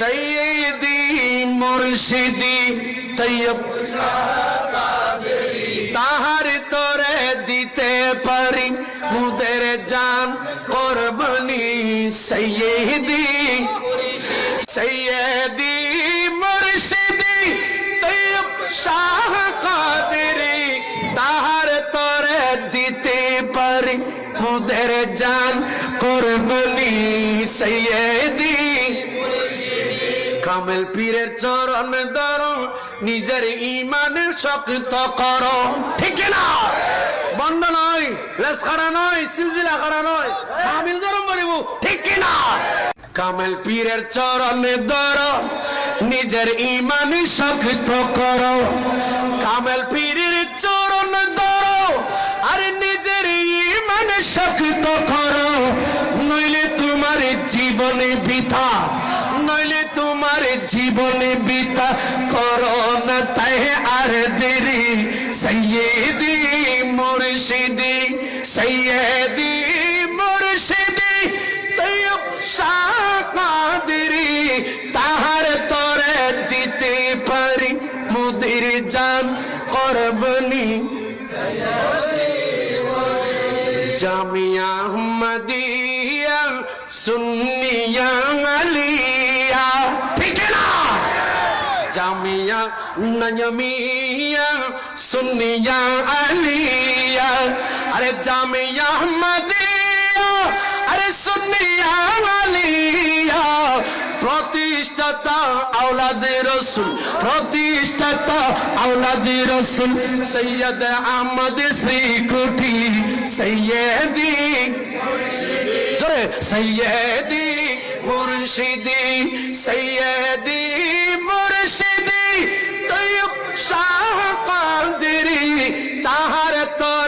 সৈয়দি মুর্শিদি, তৈয়ব তাহার তোরে দিতে পারি, মুদের জান করবনি সৈয়দি। সৈয়দি মুর্শিদি, তৈয়ব শাহ কাদেরি, তাহার তোরে দিতে পারি, মুদের জান করবনি সৈয়দি। কামেল পীরের চরণ ধরো, নিজের ইমান শক্ত করো। ঠিক না বন্ধ নয়, লেস খাড়া নয়, সিলসিলা খারা নয়, কামিল জরম বলিব ঠিক না কামেল পীরের চরণ ধরো, নিজের ইমান শক্ত করো। কামেল পীরের নইলে তোমার জীবনে বিতা করো না তাই আর দেরি। সৈয়দি মুর্শিদি সৈয়দি মুর্শিদি তৈব শাহ কাদেরি, তাহার তরে দিতে পারি মুদির জান করবনি। জামিয়া আহমদিয়া, সুন্নিয়া জামিয়া, নয়মিয়া, সুন্নিয়া, আলিয়া। আরে জামিয়া আহমদিয়া আরে সুন্নিয়া, আলিয়া। প্রতিষ্ঠাতা আওলাদে রসুল, প্রতিষ্ঠাতা আওলাদে রসুল। সৈয়দ আহমদ শ্রীকুটি সৈয়দি জোরে, সৈয়দি মুর্শিদি সৈয়দি মুর্শিদি তৈব শাহ কান্দিরি তাহার তো